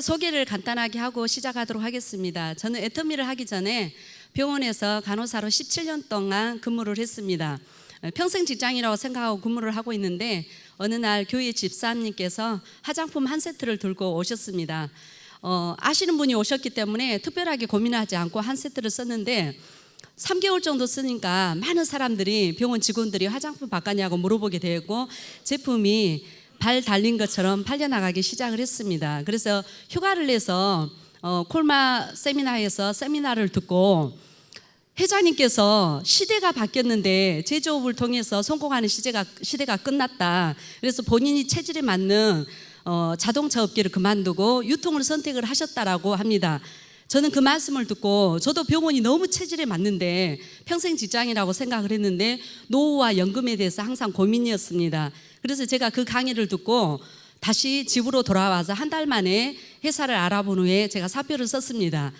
제 소개를 간단하게 하고 시작하도록 하겠습니다. 저는 애터미를 하기 전에 병원에서 간호사로 17년 동안 근무를 했습니다. 평생 직장이라고 생각하고 근무를 하고 있는데 어느 날 교회 집사님께서 화장품 한 세트를 들고 오셨습니다. 어, 아시는 분이 오셨기 때문에 특별하게 고민하지 않고 한 세트를 썼는데 3개월 정도 쓰니까 많은 사람들이 병원 직원들이 화장품 바꿨냐고 물어보게 되고 제품이 발 달린 것처럼 팔려나가기 시작을 했습니다. 그래서 휴가를 내서 어, 콜마 세미나에서 세미나를 듣고 회장님께서 시대가 바뀌었는데 제조업을 통해서 성공하는 시대가 시대가 끝났다. 그래서 본인이 체질에 맞는 어, 자동차 업계를 그만두고 유통을 선택을 하셨다라고 합니다. 저는 그 말씀을 듣고 저도 병원이 너무 체질에 맞는데 평생 직장이라고 생각을 했는데 노후와 연금에 대해서 항상 고민이었습니다. 그래서 제가 그 강의를 듣고 다시 집으로 돌아와서 한 달 만에 회사를 알아본 후에 제가 사표를 썼습니다.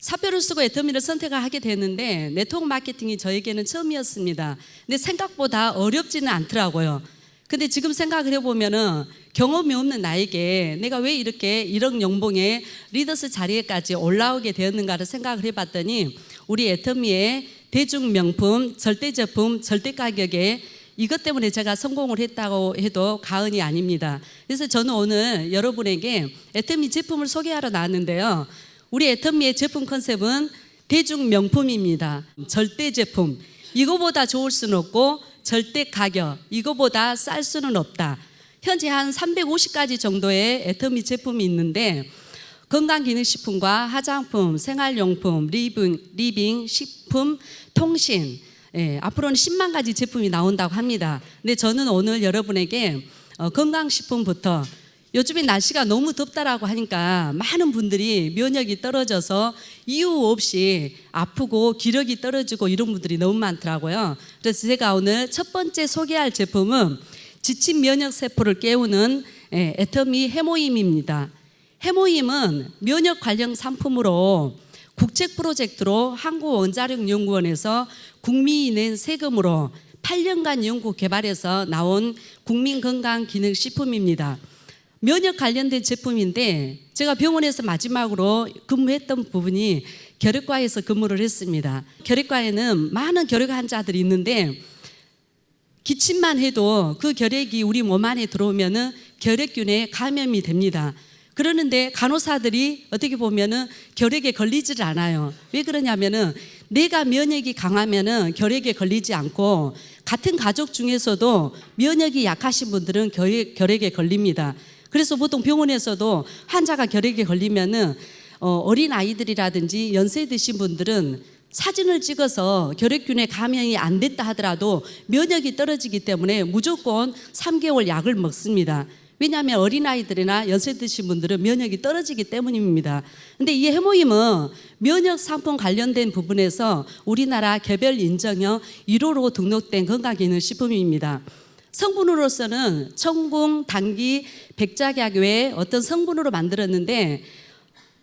사표를 쓰고 애터미를 선택을 하게 됐는데 네트워크 마케팅이 저에게는 처음이었습니다. 근데 생각보다 어렵지는 않더라고요. 근데 지금 생각을 해보면은 경험이 없는 나에게 내가 왜 이렇게 1억 연봉의 리더스 자리에까지 올라오게 되었는가를 생각을 해봤더니 우리 애터미의 대중 명품, 절대 제품, 절대 가격에 이것 때문에 제가 성공을 했다고 해도 가언이 아닙니다. 그래서 저는 오늘 여러분에게 애터미 제품을 소개하러 나왔는데요. 우리 애터미의 제품 컨셉은 대중 명품입니다. 절대 제품. 이거보다 좋을 수는 없고 절대 가격. 이거보다 쌀 수는 없다. 현재 한 350가지 정도의 애터미 제품이 있는데 건강기능식품과 화장품, 생활용품, 리빙, 리빙 식품, 통신 예, 앞으로는 10만 가지 제품이 나온다고 합니다. 근데 저는 오늘 여러분에게 어, 건강식품부터 요즘에 날씨가 너무 덥다라고 하니까 많은 분들이 면역이 떨어져서 이유 없이 아프고 기력이 떨어지고 이런 분들이 너무 많더라고요. 그래서 제가 오늘 첫 번째 소개할 제품은 지친 면역 세포를 깨우는 예, 애터미 해모임입니다. 해모임은 면역 관련 상품으로 국책 프로젝트로 한국원자력연구원에서 국민이 낸 세금으로 8년간 연구 개발해서 나온 국민건강기능식품입니다. 면역 관련된 제품인데 제가 병원에서 마지막으로 근무했던 부분이 결핵과에서 근무를 했습니다. 결핵과에는 많은 결핵 환자들이 있는데 기침만 해도 그 결핵이 우리 몸 안에 들어오면은 결핵균에 감염이 됩니다. 그러는데 간호사들이 어떻게 보면은 결핵에 걸리지를 않아요. 왜 그러냐면은 내가 면역이 강하면은 결핵에 걸리지 않고 같은 가족 중에서도 면역이 약하신 분들은 결핵, 결핵에 걸립니다. 그래서 보통 병원에서도 환자가 결핵에 걸리면은 어, 어린 아이들이라든지 연세 드신 분들은 사진을 찍어서 결핵균에 감염이 안 됐다 하더라도 면역이 떨어지기 때문에 무조건 3개월 약을 먹습니다. 왜냐하면 어린아이들이나 연세 드신 분들은 면역이 떨어지기 때문입니다. 근데 이 해모임은 면역 상품 관련된 부분에서 우리나라 개별 인정형 1호로 등록된 건강기능식품입니다. 성분으로서는 청궁, 당기, 백작약 외에 어떤 성분으로 만들었는데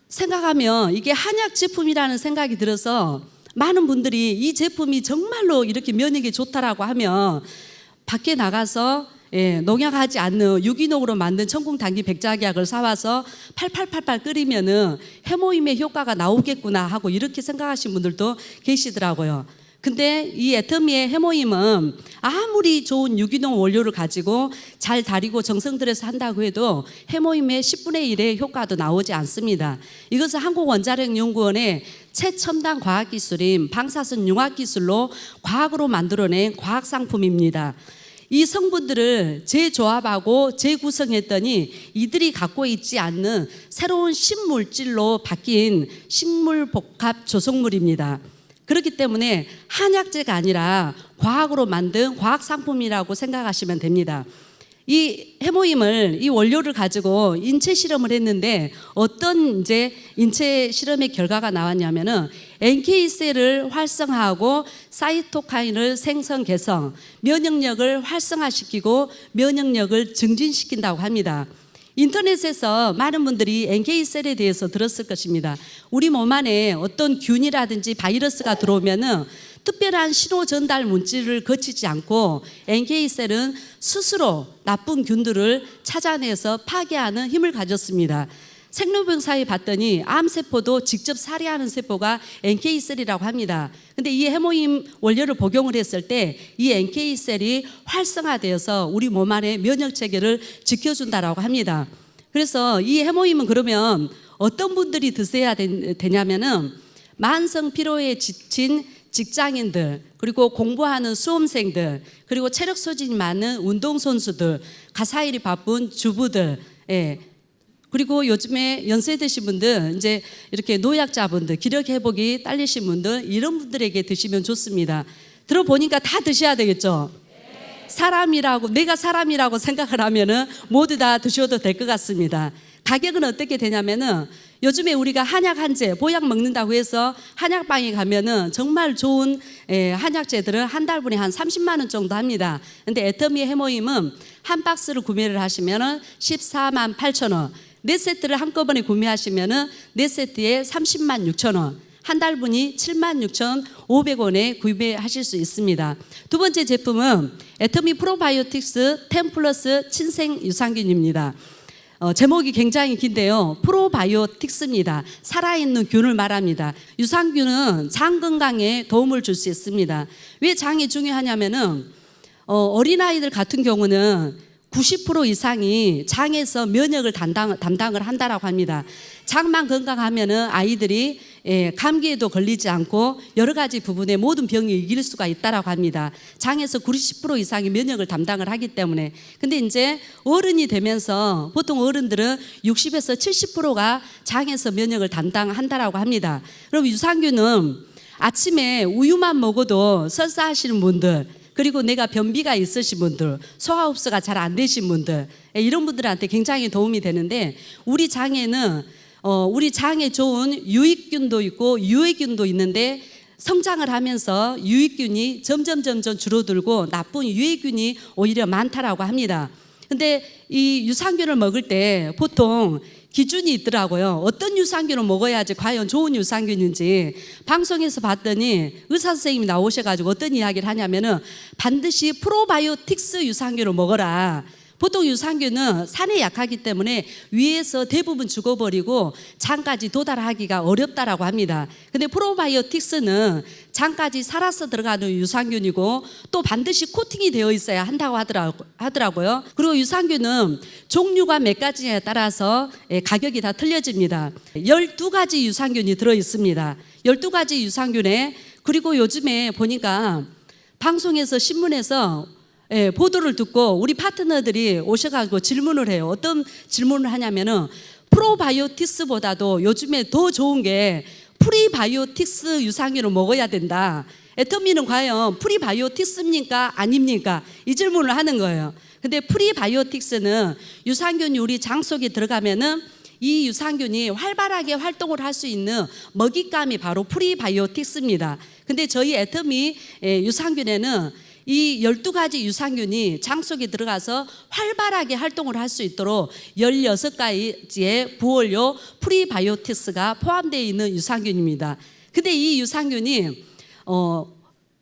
생각하면 이게 한약 제품이라는 생각이 들어서 많은 분들이 이 제품이 정말로 이렇게 면역이 좋다라고 하면 밖에 나가서 예, 농약하지 않는 유기농으로 만든 청궁 당기 백작약을 사와서 팔팔팔팔 끓이면은 해모임의 효과가 나오겠구나 하고 이렇게 생각하신 분들도 계시더라고요. 근데 이 애터미의 해모임은 아무리 좋은 유기농 원료를 가지고 잘 다리고 정성 들여서 한다고 해도 해모임의 10분의 1의 효과도 나오지 않습니다. 이것은 한국원자력연구원의 최첨단 과학기술인 방사선 융합기술로 과학으로 만들어낸 과학상품입니다. 이 성분들을 재조합하고 재구성했더니 이들이 갖고 있지 않는 새로운 신물질로 바뀐 식물복합 조성물입니다. 그렇기 때문에 한약재가 아니라 과학으로 만든 과학 상품이라고 생각하시면 됩니다. 이 해모임을 이 원료를 가지고 인체 실험을 했는데 어떤 이제 인체 실험의 결과가 나왔냐면은 NK 셀을 활성화하고 사이토카인을 생성 개성, 면역력을 활성화시키고 면역력을 증진시킨다고 합니다. 인터넷에서 많은 분들이 NK셀에 대해서 들었을 것입니다. 우리 몸 안에 어떤 균이라든지 바이러스가 들어오면은 특별한 신호 전달 물질을 거치지 않고 NK셀은 스스로 나쁜 균들을 찾아내서 파괴하는 힘을 가졌습니다. 생로병사에 봤더니 암세포도 직접 살해하는 세포가 NK 셀이라고 합니다. 근데 이 해모임 원료를 복용을 했을 때 이 NK 셀이 활성화되어서 우리 몸 안에 면역 체계를 지켜준다라고 합니다. 그래서 이 해모임은 그러면 어떤 분들이 드셔야 되- 되냐면은 만성 피로에 지친 직장인들 그리고 공부하는 수험생들 그리고 체력 소진이 많은 운동 선수들 가사일이 바쁜 주부들 예. 그리고 요즘에 연세 드신 분들 이제 이렇게 노약자분들 기력 회복이 딸리신 분들 이런 분들에게 드시면 좋습니다. 들어보니까 다 드셔야 되겠죠. 사람이라고 내가 사람이라고 생각을 하면은 모두 다 드셔도 될 것 같습니다. 가격은 어떻게 되냐면은 요즘에 우리가 한약 한제 보약 먹는다고 해서 한약방에 가면은 정말 좋은 에, 한약제들은 한 달분에 한 30만 원 정도 합니다. 근데 애터미 해모임은 한 박스를 구매를 하시면은 14만 8천 원. 네 세트를 한꺼번에 구매하시면은 네 세트에 30만 6천 원. 한 달분이 7만 6천 500원에 구매하실 수 있습니다. 두 번째 제품은 애터미 프로바이오틱스 10 플러스 친생 유산균입니다. 어, 제목이 굉장히 긴데요. 프로바이오틱스입니다. 살아있는 균을 말합니다. 유산균은 장 건강에 도움을 줄 수 있습니다. 왜 장이 중요하냐면은 어, 어린아이들 같은 경우는 90% 이상이 장에서 면역을 담당, 담당을 한다라고 합니다. 장만 건강하면은 아이들이 예, 감기에도 걸리지 않고 여러 가지 부분에 모든 병이 이길 수가 있다라고 합니다. 장에서 90% 이상이 면역을 담당을 하기 때문에. 근데 이제 어른이 되면서 보통 어른들은 60에서 70%가 장에서 면역을 담당한다라고 합니다. 그럼 유산균은 아침에 우유만 먹어도 설사하시는 분들 그리고 내가 변비가 있으신 분들, 소화 흡수가 잘 안 되신 분들 예, 이런 분들한테 굉장히 도움이 되는데 우리 장에는 어, 우리 장에 좋은 유익균도 있고 유해균도 있는데 성장을 하면서 유익균이 점점 점점 줄어들고 나쁜 유해균이 오히려 많다라고 합니다. 근데 이 유산균을 먹을 때 보통 기준이 있더라고요. 어떤 유산균을 먹어야지 과연 좋은 유산균인지 방송에서 봤더니 의사 선생님이 나오셔가지고 어떤 이야기를 하냐면은 반드시 프로바이오틱스 유산균을 먹어라. 보통 유산균은 산에 약하기 때문에 위에서 대부분 죽어버리고 장까지 도달하기가 어렵다라고 합니다. 근데 프로바이오틱스는 장까지 살아서 들어가는 유산균이고 또 반드시 코팅이 되어 있어야 한다고 하더라고- 하더라고요. 그리고 유산균은 종류가 몇 가지에 따라서 예, 가격이 다 틀려집니다. 12가지 유산균이 들어 있습니다. 12가지 유산균에 그리고 요즘에 보니까 방송에서 신문에서 예, 보도를 듣고 우리 파트너들이 오셔가지고 질문을 해요. 어떤 질문을 하냐면은 프로바이오틱스보다도 요즘에 더 좋은 게 프리바이오틱스 유산균을 먹어야 된다. 애터미는 과연 프리바이오틱스입니까? 아닙니까? 이 질문을 하는 거예요. 근데 프리바이오틱스는 유산균이 우리 장 속에 들어가면은 이 유산균이 활발하게 활동을 할 수 있는 먹잇감이 바로 프리바이오틱스입니다. 근데 저희 애터미 예, 유산균에는 이 12가지 유산균이 장 속에 들어가서 활발하게 활동을 할 수 있도록 16가지의 부원료 프리바이오틱스가 포함되어 있는 유산균입니다. 근데 이 유산균이 어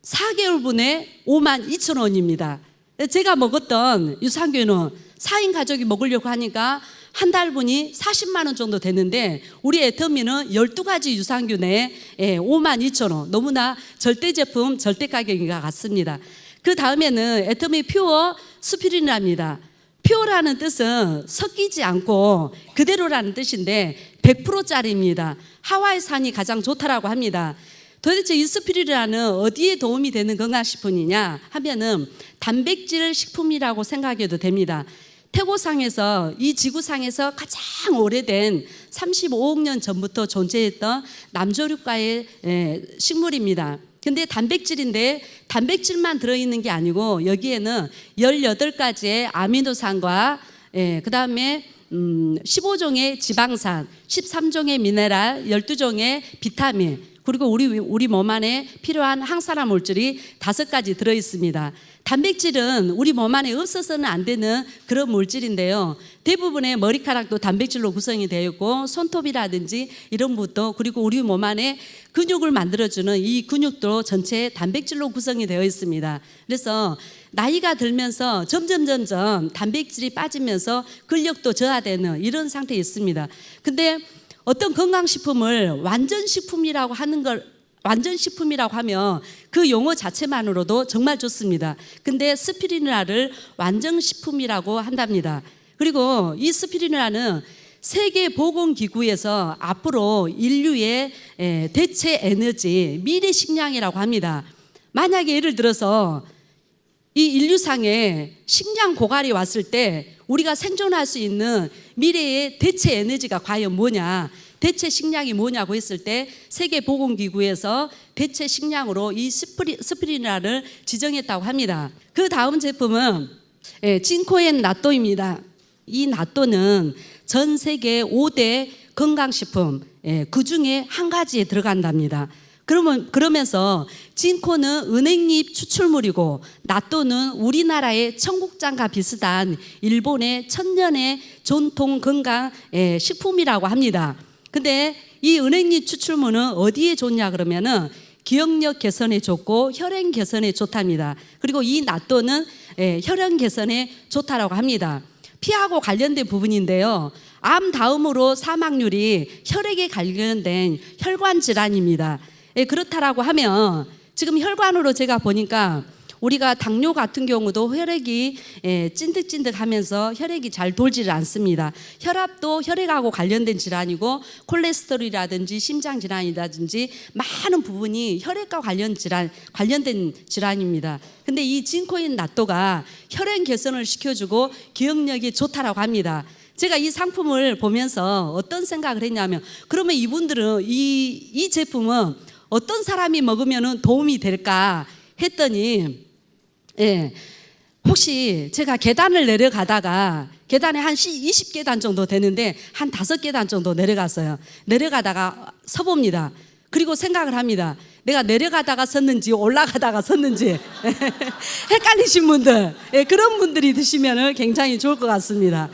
4개월분에 5만 2천 원입니다. 제가 먹었던 유산균은 4인 가족이 먹으려고 하니까 한 달분이 40만 원 정도 되는데 우리 애터미는 12가지 유산균에 예, 5만 2천 원 너무나 절대 제품 절대 가격인 것 같습니다. 그 다음에는 애터미 퓨어 스피린이랍니다. 퓨어라는 뜻은 섞이지 않고 그대로라는 뜻인데 100%짜리입니다. 하와이 산이 가장 좋다라고 합니다. 도대체 이 스피리라는 어디에 도움이 되는 건강식품이냐 하면은 단백질 식품이라고 생각해도 됩니다. 태고상에서 이 지구상에서 가장 오래된 35억 년 전부터 존재했던 남조류과의 에, 식물입니다. 근데 단백질인데 단백질만 들어있는 게 아니고 여기에는 18가지의 아미노산과 예, 그 다음에 음, 15종의 지방산, 13종의 미네랄, 12종의 비타민, 그리고 우리 우리 몸 안에 필요한 항산화 물질이 다섯 가지 들어 있습니다. 단백질은 우리 몸 안에 없어서는 안 되는 그런 물질인데요. 대부분의 머리카락도 단백질로 구성이 되어 있고 손톱이라든지 이런 부분도 그리고 우리 몸 안에 근육을 만들어주는 이 근육도 전체 단백질로 구성이 되어 있습니다. 그래서 나이가 들면서 점점 점점 단백질이 빠지면서 근력도 저하되는 이런 상태에 있습니다. 근데 어떤 건강식품을 완전식품이라고 하는 걸 완전 식품이라고 하면 그 용어 자체만으로도 정말 좋습니다. 근데 스피리누아를 완전 식품이라고 한답니다. 그리고 이 스피리누아는 세계보건기구에서 앞으로 인류의 에, 대체 에너지, 미래 식량이라고 합니다. 만약에 예를 들어서 이 인류상에 식량 고갈이 왔을 때 우리가 생존할 수 있는 미래의 대체 에너지가 과연 뭐냐? 대체 식량이 뭐냐고 했을 때 세계보건기구에서 대체 식량으로 이 스프리, 스프리나를 지정했다고 합니다. 그 다음 제품은 예, 진코엔 나또입니다. 이 나또는 전 세계 5대 건강식품 예, 그 중에 한 가지에 들어간답니다. 그러면 그러면서 진코는 은행잎 추출물이고 나또는 우리나라의 청국장과 비슷한 일본의 천년의 전통 건강 예, 식품이라고 합니다. 근데 이 은행잎 추출물은 어디에 좋냐 그러면은 기억력 개선에 좋고 혈행 개선에 좋답니다. 그리고 이 나또는 예, 혈행 개선에 좋다라고 합니다. 피하고 관련된 부분인데요. 암 다음으로 사망률이 혈액에 관련된 혈관 질환입니다. 예, 그렇다라고 하면 지금 혈관으로 제가 보니까 우리가 당뇨 같은 경우도 혈액이 예, 찐득찐득하면서 혈액이 잘 돌지를 않습니다. 혈압도 혈액하고 관련된 질환이고 콜레스테롤이라든지 심장 질환이라든지 많은 부분이 혈액과 관련 질환 관련된 질환입니다. 근데 이 진코인 나또가 혈액 개선을 시켜주고 기억력이 좋다라고 합니다. 제가 이 상품을 보면서 어떤 생각을 했냐면 그러면 이분들은 이, 이 제품은 어떤 사람이 먹으면 도움이 될까 했더니 예. 혹시 제가 계단을 내려가다가 계단에 한 20계단 정도 되는데 한 5계단 정도 내려갔어요. 내려가다가 서봅니다. 그리고 생각을 합니다. 내가 내려가다가 섰는지 올라가다가 섰는지 헷갈리신 분들 예, 그런 분들이 드시면 굉장히 좋을 것 같습니다.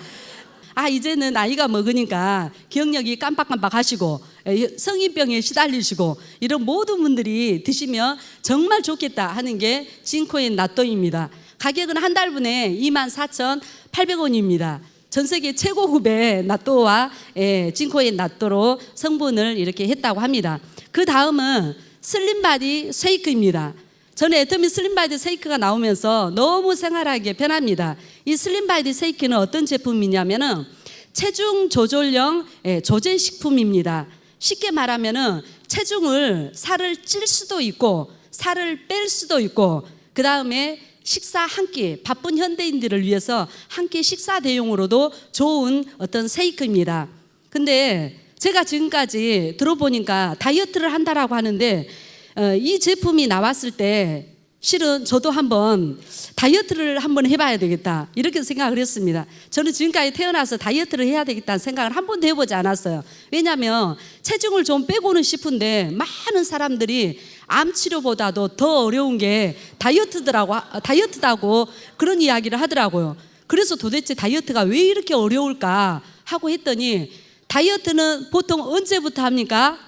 아 이제는 나이가 먹으니까 기억력이 깜빡깜빡 하시고 예, 성인병에 시달리시고 이런 모든 분들이 드시면 정말 좋겠다 하는 게 진코인 나또입니다. 가격은 한 달분에 24,800원입니다. 전 세계 최고급의 나또와 예, 진코인 나또로 성분을 이렇게 했다고 합니다. 그 다음은 슬림바디 쉐이크입니다. 저는 애터미 슬림바디 쉐이크가 나오면서 너무 생활하기에 편합니다. 이 슬림바디 쉐이크는 어떤 제품이냐면은 체중 조절형 예, 조제 식품입니다. 쉽게 말하면은 체중을 살을 찔 수도 있고 살을 뺄 수도 있고 그 다음에 식사 한 끼 바쁜 현대인들을 위해서 한 끼 식사 대용으로도 좋은 어떤 쉐이크입니다. 근데 제가 지금까지 들어보니까 다이어트를 한다라고 하는데 어, 이 제품이 나왔을 때 실은 저도 한번 다이어트를 한번 해봐야 되겠다 이렇게 생각을 했습니다. 저는 지금까지 태어나서 다이어트를 해야 되겠다는 생각을 한 번도 해보지 않았어요. 왜냐하면 체중을 좀 빼고는 싶은데 많은 사람들이 암 치료보다도 더 어려운 게 다이어트더라고 다이어트다고 그런 이야기를 하더라고요. 그래서 도대체 다이어트가 왜 이렇게 어려울까 하고 했더니 다이어트는 보통 언제부터 합니까?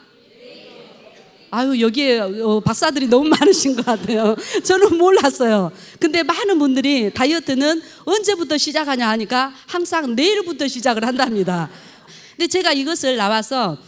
아유 여기에 어, 박사들이 너무 많으신 것 같아요. 저는 몰랐어요. 근데 많은 분들이 다이어트는 언제부터 시작하냐 하니까 항상 내일부터 시작을 한답니다. 근데 제가 이것을 나와서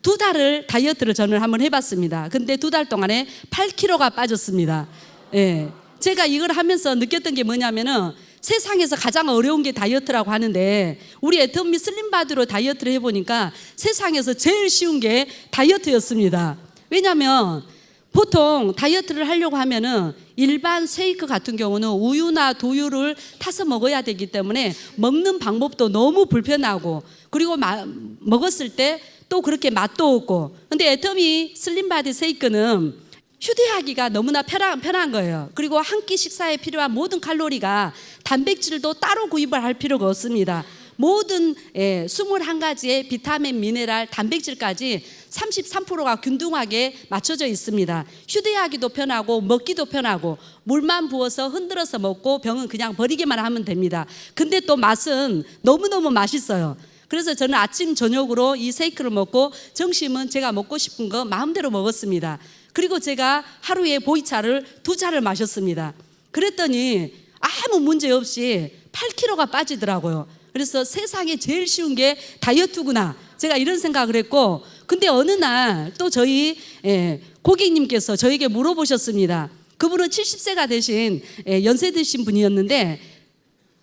두 달을 다이어트를 저는 한번 해봤습니다. 근데 두 달 동안에 8kg가 빠졌습니다. 예. 제가 이걸 하면서 느꼈던 게 뭐냐면은 세상에서 가장 어려운 게 다이어트라고 하는데 우리 애터미 슬림바디로 다이어트를 해보니까 세상에서 제일 쉬운 게 다이어트였습니다. 왜냐하면 보통 다이어트를 하려고 하면은 일반 쉐이크 같은 경우는 우유나 두유를 타서 먹어야 되기 때문에 먹는 방법도 너무 불편하고 그리고 마, 먹었을 때 또 그렇게 맛도 없고 근데 애터미 슬림바디 쉐이크는 휴대하기가 너무나 편한, 편한 거예요. 그리고 한 끼 식사에 필요한 모든 칼로리가 단백질도 따로 구입을 할 필요가 없습니다. 모든 예, 21가지의 비타민, 미네랄, 단백질까지 33%가 균등하게 맞춰져 있습니다. 휴대하기도 편하고 먹기도 편하고 물만 부어서 흔들어서 먹고 병은 그냥 버리기만 하면 됩니다. 근데 또 맛은 너무너무 맛있어요. 그래서 저는 아침 저녁으로 이 세이크를 먹고 점심은 제가 먹고 싶은 거 마음대로 먹었습니다. 그리고 제가 하루에 보이차를 두 차를 마셨습니다. 그랬더니 아무 문제 없이 8kg가 빠지더라고요. 그래서 세상에 제일 쉬운 게 다이어트구나. 제가 이런 생각을 했고, 근데 어느 날 또 저희 예, 고객님께서 저에게 물어보셨습니다. 그분은 70세가 되신 예, 연세 드신 분이었는데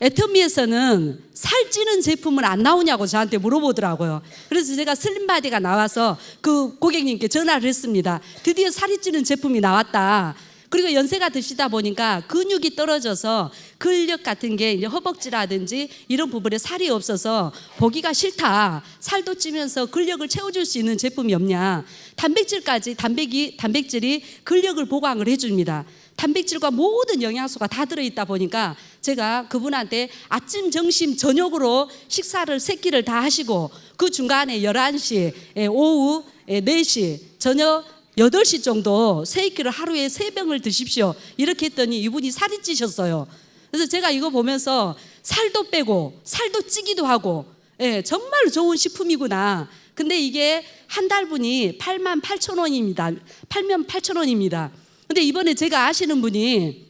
애터미에서는 살찌는 제품은 안 나오냐고 저한테 물어보더라고요. 그래서 제가 슬림바디가 나와서 그 고객님께 전화를 했습니다. 드디어 살이 찌는 제품이 나왔다. 그리고 연세가 드시다 보니까 근육이 떨어져서 근력 같은 게 이제 허벅지라든지 이런 부분에 살이 없어서 보기가 싫다. 살도 찌면서 근력을 채워줄 수 있는 제품이 없냐. 단백질까지 단백이 단백질이 근력을 보강을 해줍니다. 단백질과 모든 영양소가 다 들어있다 보니까 제가 그분한테 아침, 점심, 저녁으로 식사를 세 끼를 다 하시고 그 중간에 11시, 예, 오후 예, 4시, 저녁 8시 정도 세끼를 하루에 세병을 드십시오. 이렇게 했더니 이분이 살이 찌셨어요. 그래서 제가 이거 보면서 살도 빼고 살도 찌기도 하고 예, 정말 좋은 식품이구나. 근데 이게 한 달분이 8만 8천 원입니다. 8만 8천 원입니다. 근데 이번에 제가 아시는 분이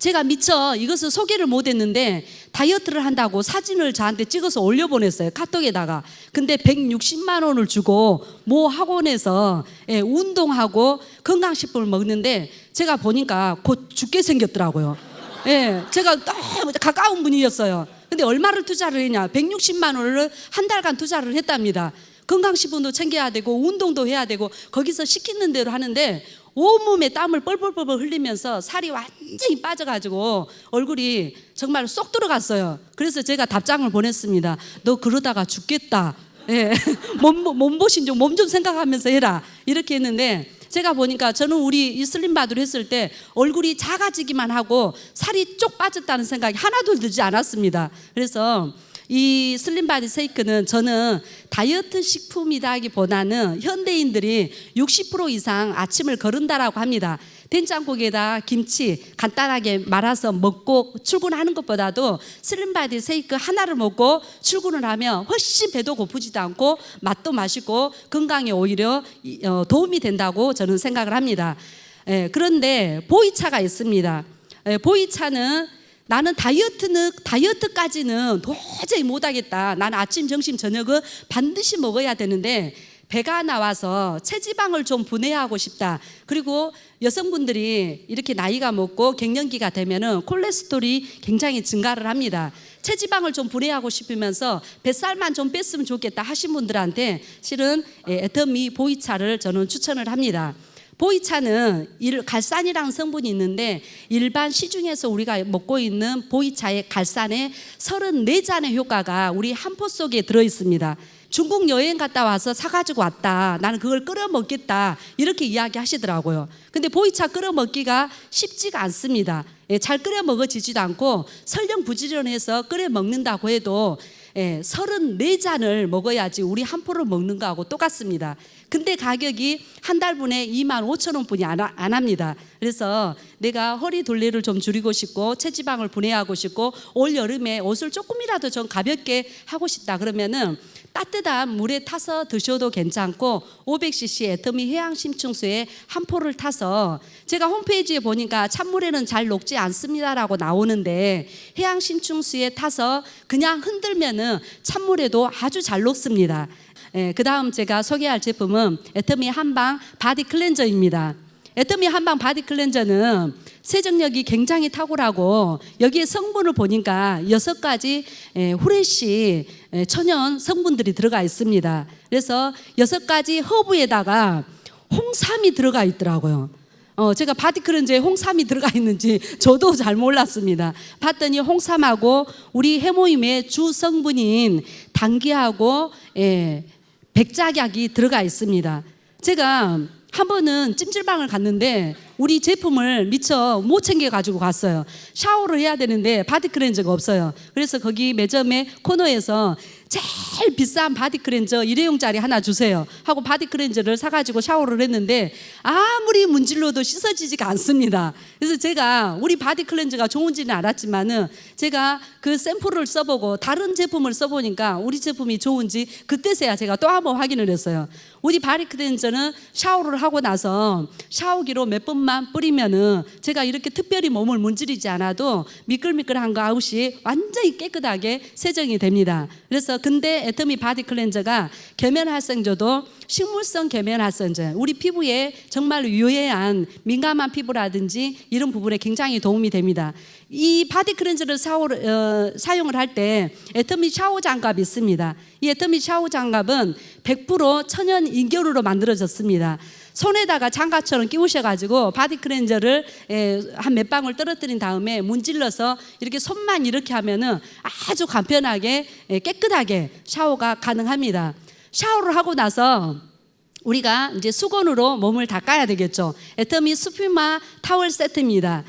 제가 미처 이것을 소개를 못 했는데 다이어트를 한다고 사진을 저한테 찍어서 올려 보냈어요. 카톡에다가. 근데 160만 원을 주고 모 학원에서 예, 운동하고 건강식품을 먹는데 제가 보니까 곧 죽게 생겼더라고요. 예, 제가 너무 가까운 분이었어요. 근데 얼마를 투자를 했냐? 160만 원을 한 달간 투자를 했답니다. 건강식품도 챙겨야 되고 운동도 해야 되고 거기서 시키는 대로 하는데 온몸에 땀을 뻘뻘뻘 흘리면서 살이 완전히 빠져가지고 얼굴이 정말 쏙 들어갔어요. 그래서 제가 답장을 보냈습니다. 너 그러다가 죽겠다. 예. 몸, 몸보신 좀, 몸 좀 생각하면서 해라. 이렇게 했는데 제가 보니까 저는 우리 이 슬림 바두를 했을 때 얼굴이 작아지기만 하고 살이 쪽 빠졌다는 생각이 하나도 들지 않았습니다. 그래서 이 슬림 바디 세이크는 저는 다이어트 식품이다기보다는 현대인들이 60% 이상 아침을 거른다라고 합니다. 된장국에다 김치 간단하게 말아서 먹고 출근하는 것보다도 슬림 바디 세이크 하나를 먹고 출근을 하면 훨씬 배도 고프지도 않고 맛도 맛있고 건강에 오히려 이- 어, 도움이 된다고 저는 생각을 합니다. 예, 그런데 보이차가 있습니다. 예, 보이차는 나는 다이어트는 다이어트까지는 도저히 못하겠다. 나는 아침, 점심, 저녁은 반드시 먹어야 되는데 배가 나와서 체지방을 좀 분해하고 싶다. 그리고 여성분들이 이렇게 나이가 먹고 갱년기가 되면은 콜레스테롤이 굉장히 증가를 합니다. 체지방을 좀 분해하고 싶으면서 뱃살만 좀 뺐으면 좋겠다 하신 분들한테 실은 예, 애터미 보이차를 저는 추천을 합니다. 보이차는 일- 갈산이라는 성분이 있는데 일반 시중에서 우리가 먹고 있는 보이차의 갈산의 34잔의 효과가 우리 한 포 속에 들어 있습니다. 중국 여행 갔다 와서 사가지고 왔다. 나는 그걸 끓여 먹겠다. 이렇게 이야기 하시더라고요. 근데 보이차 끓여 먹기가 쉽지가 않습니다. 예, 잘 끓여 먹어지지도 않고 설령 부지런해서 끓여 먹는다고 해도 예, 34잔을 먹어야지 우리 한 포를 먹는 거하고 똑같습니다. 근데 가격이 한 달분에 2만 5천 원뿐이 안, 하- 안 합니다. 그래서 내가 허리 둘레를 좀 줄이고 싶고 체지방을 분해하고 싶고 올 여름에 옷을 조금이라도 좀 가볍게 하고 싶다 그러면은 따뜻한 물에 타서 드셔도 괜찮고 500cc 애터미 해양 심층수에 한 포를 타서 제가 홈페이지에 보니까 찬물에는 잘 녹지 않습니다라고 나오는데 해양 심층수에 타서 그냥 흔들면은 찬물에도 아주 잘 녹습니다. 예, 그 다음 제가 소개할 제품은 애터미 한방 바디 클렌저입니다. 애터미 한방 바디 클렌저는 세정력이 굉장히 탁월하고 여기에 성분을 보니까 여섯 가지 에, 후레쉬 에, 천연 성분들이 들어가 있습니다. 그래서 여섯 가지 허브에다가 홍삼이 들어가 있더라고요. 어, 제가 바디 클렌저에 홍삼이 들어가 있는지 저도 잘 몰랐습니다. 봤더니 홍삼하고 우리 해모임의 주 성분인 당귀하고 예, 백작약이 들어가 있습니다. 제가 한 번은 찜질방을 갔는데 우리 제품을 미처 못 챙겨 가지고 갔어요. 샤워를 해야 되는데 바디 클렌저가 없어요. 그래서 거기 매점의 코너에서 제일 비싼 바디 클렌저 일회용짜리 하나 주세요. 하고 바디 클렌저를 사가지고 샤워를 했는데 아무리 문질러도 씻어지지가 않습니다. 그래서 제가 우리 바디 클렌저가 좋은지는 알았지만은 제가 그 샘플을 써보고 다른 제품을 써보니까 우리 제품이 좋은지 그때서야 제가 또 한 번 확인을 했어요. 우리 바디 클렌저는 샤워를 하고 나서 샤워기로 몇 번만 뿌리면은 제가 이렇게 특별히 몸을 문지르지 않아도 미끌미끌한 거 아웃이 완전히 깨끗하게 세정이 됩니다. 그래서 근데 애터미 바디 클렌저가 계면활성제도 식물성 계면활성제 우리 피부에 정말 유해한 민감한 피부라든지 이런 부분에 굉장히 도움이 됩니다. 이 바디 클렌저를 샤워를, 어, 사용을 할 때 애터미 샤워 장갑이 있습니다. 이 애터미 샤워 장갑은 100% 천연 인결으로 만들어졌습니다. 손에다가 장갑처럼 끼우셔가지고 바디 클렌저를 한 몇 방울 떨어뜨린 다음에 문질러서 이렇게 손만 이렇게 하면은 아주 간편하게 예, 깨끗하게 샤워가 가능합니다. 샤워를 하고 나서 우리가 이제 수건으로 몸을 닦아야 되겠죠. 애터미 수피마 타월 세트입니다.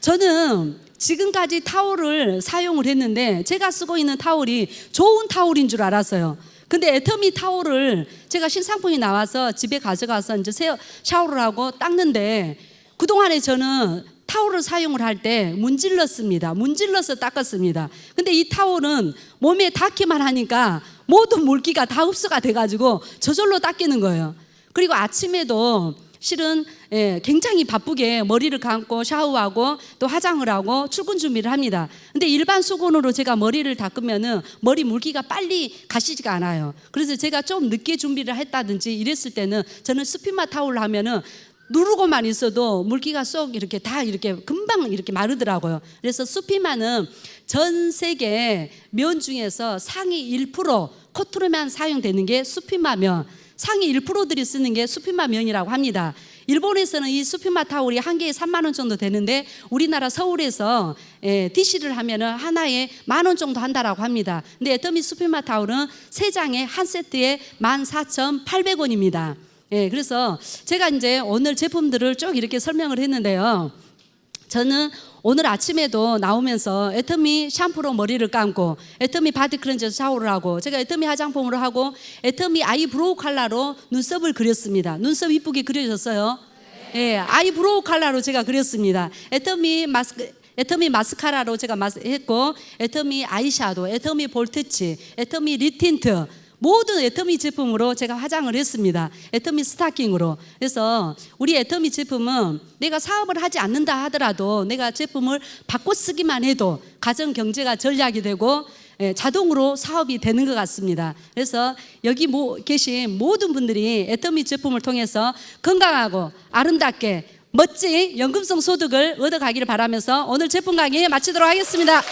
저는 지금까지 타월을 사용을 했는데 제가 쓰고 있는 타월이 좋은 타월인 줄 알았어요. 근데 애터미 타월을 제가 신상품이 나와서 집에 가져가서 이제 세- 샤워를 하고 닦는데 그동안에 저는 타월을 사용을 할 때 문질렀습니다. 문질러서 닦았습니다. 근데 이 타월은 몸에 닿기만 하니까 모든 물기가 다 흡수가 돼가지고 저절로 닦이는 거예요. 그리고 아침에도 실은 예, 굉장히 바쁘게 머리를 감고 샤워하고 또 화장을 하고 출근 준비를 합니다. 근데 일반 수건으로 제가 머리를 닦으면은 머리 물기가 빨리 가시지가 않아요. 그래서 제가 좀 늦게 준비를 했다든지 이랬을 때는 저는 스피마 타올을 하면은 누르고만 있어도 물기가 쏙 이렇게 다 이렇게 금방 이렇게 마르더라고요. 그래서 수피마는 전 세계 면 중에서 상위 1% 코트로만 사용되는 게 수피마 면 상위 1%들이 쓰는 게 수피마 면이라고 합니다. 일본에서는 이 수피마 타올이 한 개에 3만 원 정도 되는데 우리나라 서울에서 예, DC를 하면은 하나에 만 원 정도 한다라고 합니다. 근데 애터미 수피마 타올은 세 장에 한 세트에 14,800원입니다. 예, 그래서 제가 이제 오늘 제품들을 쭉 이렇게 설명을 했는데요. 저는 오늘 아침에도 나오면서 애터미 샴푸로 머리를 감고 애터미 바디 클렌저 샤워를 하고 제가 애터미 화장품으로 하고 애터미 아이브로우 컬러로 눈썹을 그렸습니다. 눈썹 이쁘게 그려졌어요. 예, 아이브로우 컬러로 제가 그렸습니다. 애터미 마스크 애터미 마스카라로 제가 마스, 했고 애터미 아이샤도, 애터미 볼터치, 애터미 리틴트 모든 애터미 제품으로 제가 화장을 했습니다. 애터미 스타킹으로. 그래서 우리 애터미 제품은 내가 사업을 하지 않는다 하더라도 내가 제품을 바꿔 쓰기만 해도 가정 경제가 전략이 되고 예, 자동으로 사업이 되는 것 같습니다. 그래서 여기 모, 계신 모든 분들이 애터미 제품을 통해서 건강하고 아름답게 멋진 연금성 소득을 얻어가기를 바라면서 오늘 제품 강의 마치도록 하겠습니다.